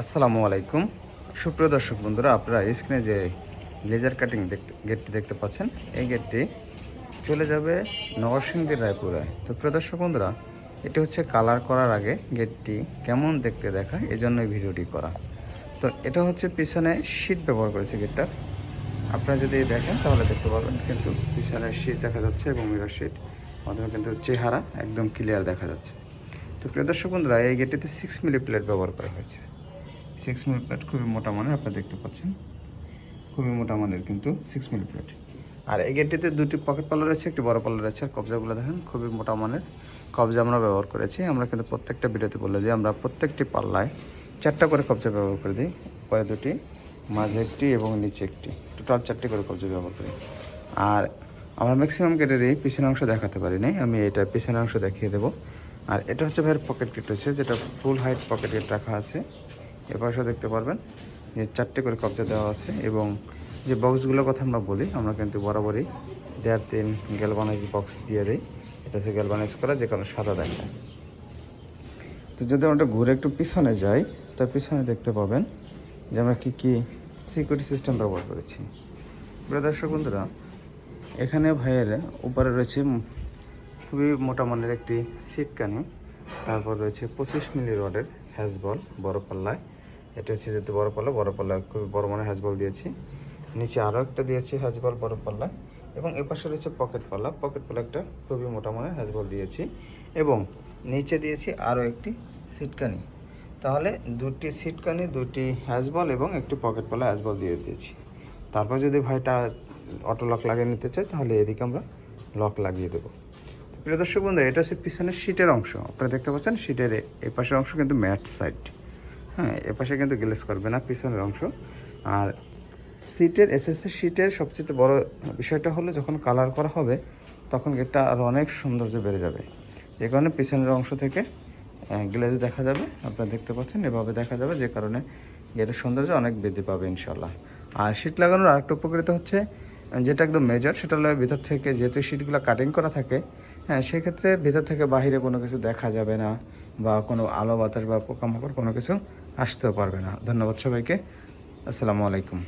আসসালামু আলাইকুম। সুপ্রিয় দর্শক বন্ধুরা, আপনারা স্ক্রিনে যে লেজার কাটিং গেটটি দেখতে পাচ্ছেন, এই গেটটি চলে যাবে নরসিংদীর রায়পুরায় তো প্রিয় দর্শক বন্ধুরা, এটি হচ্ছে কালার করার আগে গেটটি কেমন দেখতে দেখা এই জন্য এই ভিডিওটি করা। তো এটা হচ্ছে পিছনে শীট ব্যবহার করেছে গেটটার আপনারা যদি দেখেন, তাহলে দেখতে পাবেন কিন্তু পিছনে শীট দেখা যাচ্ছে এবং মিরর শীট মাধ্যমে কিন্তু চেহারা একদম ক্লিয়ার দেখা যাচ্ছে। তো প্রিয় দর্শক বন্ধুরা, এই গেটটিতে সিক্স মিলি প্লেট ব্যবহার করা হয়েছে। সিক্স মিল প্লেট খুবই মোটা মানের, আপনারা দেখতে পাচ্ছেন। খুবই মোটা মানের কিন্তু সিক্স মিল প্লেট আর এই গেটটিতে দুটি পকেট পাল্লা রয়েছে একটি বড় পাল্লা রয়েছে আর কবজাগুলো দেখেন, খুবই মোটা মানের। কবজা আমরা ব্যবহার করেছি। আমরা কিন্তু প্রত্যেকটা ভিডিওতে বলে দিই, আমরা প্রত্যেকটি পাল্লায় চারটা করে কবজা ব্যবহার করে দিই। পরে দুটি, মাঝে একটি এবং নিচে একটি। টোটাল চারটি করে কবজা ব্যবহার করি। আর আমরা ম্যাক্সিমাম গেটেরই পিছনের অংশ দেখাতে পারি নাই আমি এটা পিছনের অংশ দেখিয়ে দেবো। আর এটা হচ্ছে ভাইয়ের পকেট গেট রয়েছে, যেটা ফুল হাইট পকেট গেট রাখা আছে। এ পাশেও দেখতে পারবেন যে চারটে করে কবজা দেওয়া আছে এবং যে বক্সগুলোর কথা আমরা বলি, আমরা কিন্তু বরাবরই দেড় তিন গ্যালবানাইজ বক্স দিয়ে দিই। এটা হচ্ছে গ্যালবানাইজ করা, যে কারণে সাদা দেখায় তো যদি আমরা ঘুরে একটু পিছনে যাই, তার পিছনে দেখতে পাবেন যে আমরা কী কী সিকিউরিটি সিস্টেম ব্যবহার করেছি। দর্শক বন্ধুরা, এখানে ভাইয়ের উপরে রয়েছে খুবই মোটা মানের একটি সিটকানি। তারপর রয়েছে পঁচিশ মিলি রডের হ্যাজবল বড় পাল্লায়। এটা হচ্ছে যেহেতু বড় পাল্লা বড় পাল্লা খুবই বড় মানের হ্যাজবল দিয়েছি। নিচে আরও একটা দিয়েছি হ্যাজবল বড় পাল্লায় এবং এপাশে রয়েছে পকেট পাল্লা। পকেট পাল্লা একটা খুবই মোটা মানের হ্যাজবল দিয়েছি। এবং নিচে দিয়েছি আরও একটি সিটকানি তাহলে দুটি সিটকানি দুটি হ্যাজবল এবং একটি পকেট পাল্লা হ্যাজবল দিয়ে দিয়েছি। তারপর যদি ভাইটা অটো লক লাগিয়ে নিতে চাই তাহলে এদিকে আমরা লক লাগিয়ে দেবো। প্রিয় দর্শক বন্ধু, এটা হচ্ছে পিছনের সিটের অংশ। আপনারা দেখতে পাচ্ছেন সিটের এই পাশের অংশ কিন্তু ম্যাট সাইড। হ্যাঁ এ পাশে কিন্তু গ্লেস করবে না, পিছনের অংশ। আর সিটের এসএসসি সিটের সবচেয়ে বড় বিষয়টা হলো যখন কালার করা হবে, তখন গেটটা আরও অনেক সৌন্দর্য বেড়ে যাবে। যে কারণে পিছনের অংশ থেকে গ্লেজ দেখা যাবে। আপনারা দেখতে পাচ্ছেন, এভাবে দেখা যাবে, যে কারণে গেটের সৌন্দর্য অনেক বৃদ্ধি পাবে ইনশাল্লাহ আর শীট লাগানোর আরেকটা উপকৃত হচ্ছে যেটা একদম মেজর সেটা হলো ভিতর থেকে যেহেতু সিটগুলো কাটিং করা থাকে হ্যাঁ সেক্ষেত্রে ভিতর থেকে বাহিরে কোনো কিছু দেখা যাবে না বা কোনো আলো বাতাস বা পোকামাকড় কোনো কিছু আসতেও পারবে না। ধন্যবাদ সবাইকে। আসসালামু আলাইকুম।